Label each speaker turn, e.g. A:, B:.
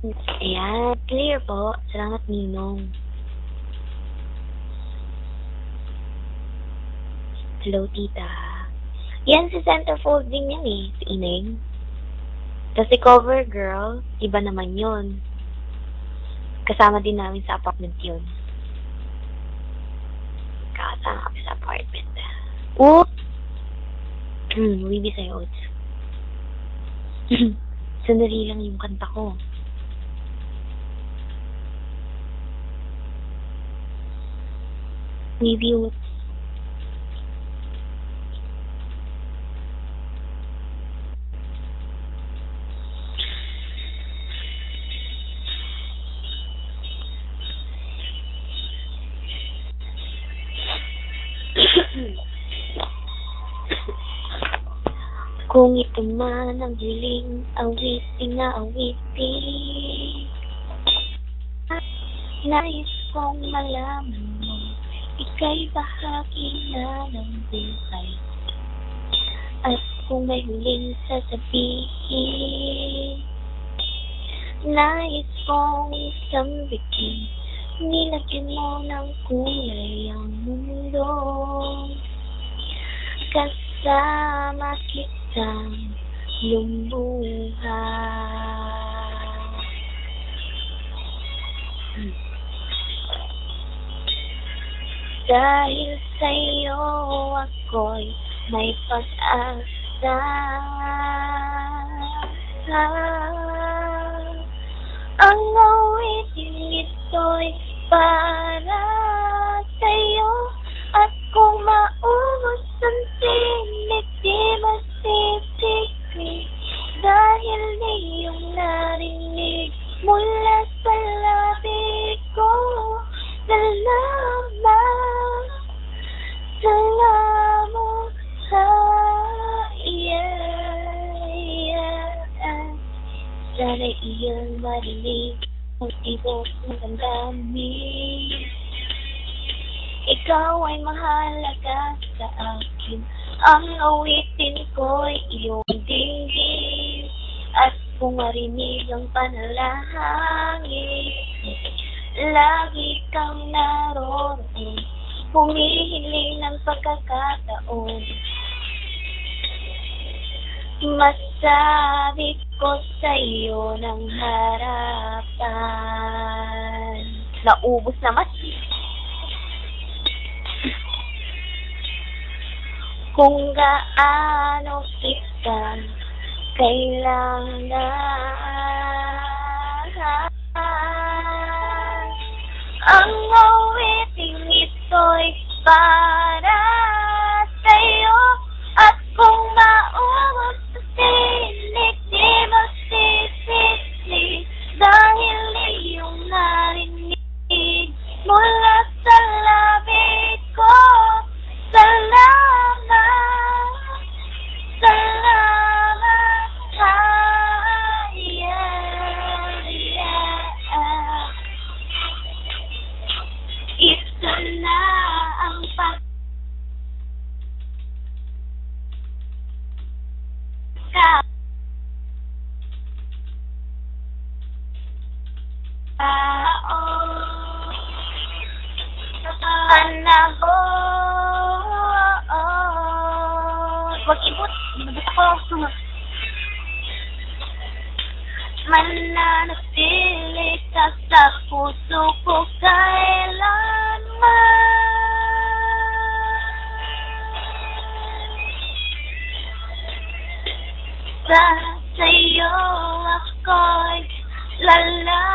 A: Ayan, clear po. Salamat, Ninong. Hello, tita. Yan, si centerfold din yan eh, si Ineng. Tapos si cover girl, iba naman yun. Kasama din namin sa apartment yun. Kasama kami sa apartment. Oh! Hmm, wibi sa'yo, Oats. Sandali lang yung kanta ko. Oats. Kung ito man ang hiling awitin na awitin Nais kong malaman Ika'y bahagi na ng buhay. At kung may huling sasabihin Nais kong sambitin Nilagyan mo ng kulay ang mundo. Kasama kitang lumuha Dahil sa'yo ako'y may pag-asa Sana iyong marinig ang ibig ng ikaw ay mahalaga sa akin. Ang awitin ko'y iyong dinggin At kung marinig ang panalangin. Lagi kang naroon Humihiling ng pagkakataon. Masabi ko sa iyo ng harapan Naubos naman kung gaano kita kailangan. Ang awiting ako. Oh, oh. Wag ibot. Ibot ako. Mananatili ka sa puso ko kailanman. Sa sa'yo ako'y lalaki.